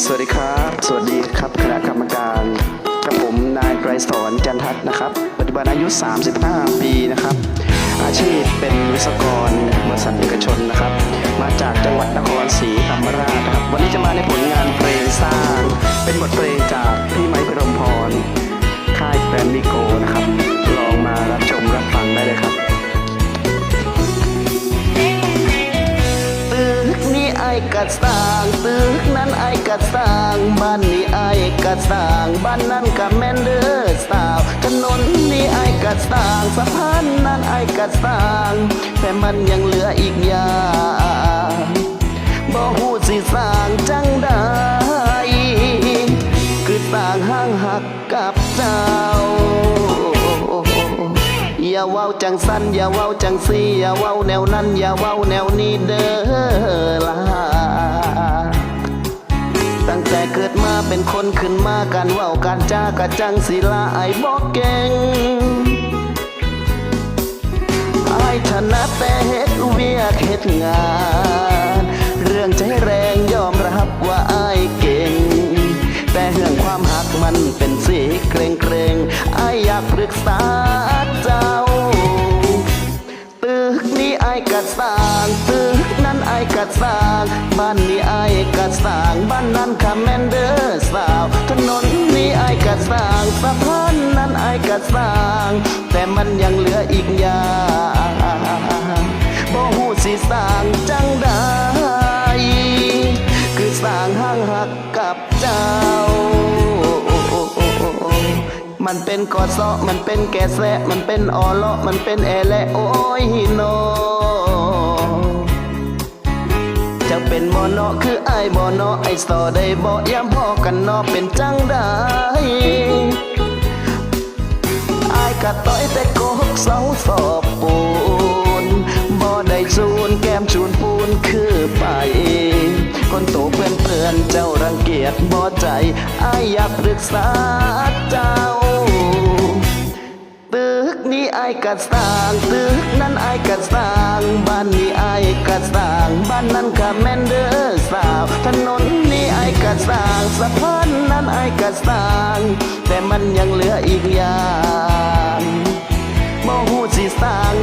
สวัสดีครับ สวัสดีครับคณะกรรมการกับผมนายไกรสอนจันทัศน์นะครับ ปัจจุบันอายุ 35 ปีนะครับ อาชีพเป็นวิศวกรบริษัทเอกชนนะครับ มาจากจังหวัดนครศรีธรรมราชครับ วันนี้จะมาในผลงานเพลงสร้าง เป็นบทเพลงจากพี่ไม้พรมพร ค่ายแกรมมิโกนะครับ กัดสร้างตึกนั้นไอ้กัดสร้างบ้านนี้ไอ้กัดสร้างบ้านนั้นกับแมนเดอร์สาวถนนนี้ไอ้กัดสร้างสะพานนั้นไอ้กัดสร้าง แต่มันยังเหลืออีกอย่างบ่ฮู้สิสร้างจังได้คือสร้างห้างหักกับเจ้าอย่าเว้าจังสั้นอย่าเว้าจังซี่อย่าเว้าแนวนั้นอย่าเว้าแนวนี้เด้อล่ะ เกิดมาเป็นคนขึ้นมาการเว้าการจ้ากะจังศิลาไอบอกเก่งไอถนัดแต่เฮ็ดเวียกเฮ็ดงาน เรื่องใจแรงยอมรับว่าไอเก่ง แต่เรื่องความหักมันเป็นสีเกรงเกรงไออยากปรึกษาานนี้ไอ้กัดสร้างบ้านนั้นคาแมนเดอร์สาวถนนนี้ไอ้กัดสร้างสะพานนั้นไอ้กัดสร้างแต่มันยังเหลืออีกอย่างบ่ฮู้สิสร้างจังได้คือสร้างห้างหักกับเจ้ามันเป็นกอดเซาะมันเป็นแกแสะมันเป็นออเลาะมันเป็นแอแลโอ้ยโนจ เป็นมอเนาะคือไอ้ายบอเนาะไอ้สอได้บอกย้ำพ่อกันเนาะเป็นจังได้ไอ้ายกะต้อยแต่โกหกเสาสอบปูนบ่ได้ซูนแก้มชูนปูนคือไป คนโตเพื่อนเพื่อนเจ้ารังเกียจบ่ใจไอ้ายอยากปรึกษาายกัดสร้างตึกนั้นไอ้ายกัดสร้างบ้านนี้ไอ้ายกัดสร้างบ้านนั้นกับแมนเดอร์สาวถนนนี้ไอ้ายกัดสร้างสะพานนั้นไอ้ายกัดสร้าง แต่มันยังเหลืออีกอย่างบ่ฮู้สิสร้าง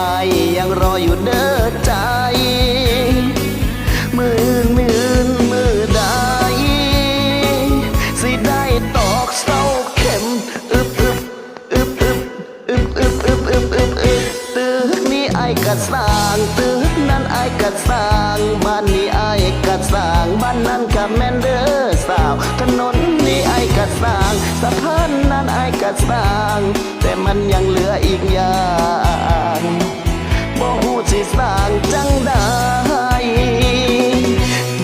อายยังรออยู่เด้อใจมืออื่นมืออื่นมือใดสิได้ตอกเศร้าเข็มอึบอึบอึบอึบอึบอึบอึบอึบอึบอึบตึกนี้ไอ้ายกัดสร้างตึกนั้นไอ้ายกัดสร้างบ้านนี้ไอ้ายกัดสร้างบ้านนั้นกับแมนเดอสาวถนนนี้ไอ้ายกัดสร้างสะพาน กัดสร้าง แต่มันยังเหลืออีกอย่างบ่ฮู้สิสร้างจังได้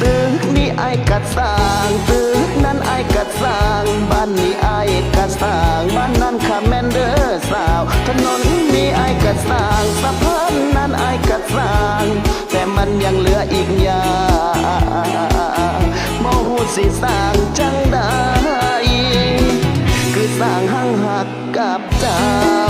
ตึกนี้ไอ้กัดสร้างตึกนั้นไอ้กัดสร้างบ้านนี้ไอ้กัดสร้างบ้านนั้นคาแมนเดอร์สาวถนนนี้ไอ้กัดสร้างสะพานนั้นไอ้กัดสร้าง แต่มันยังเหลืออีกอย่างบ่ฮู้สิสร้างจังได้ สร้างหังหักกับเจ้า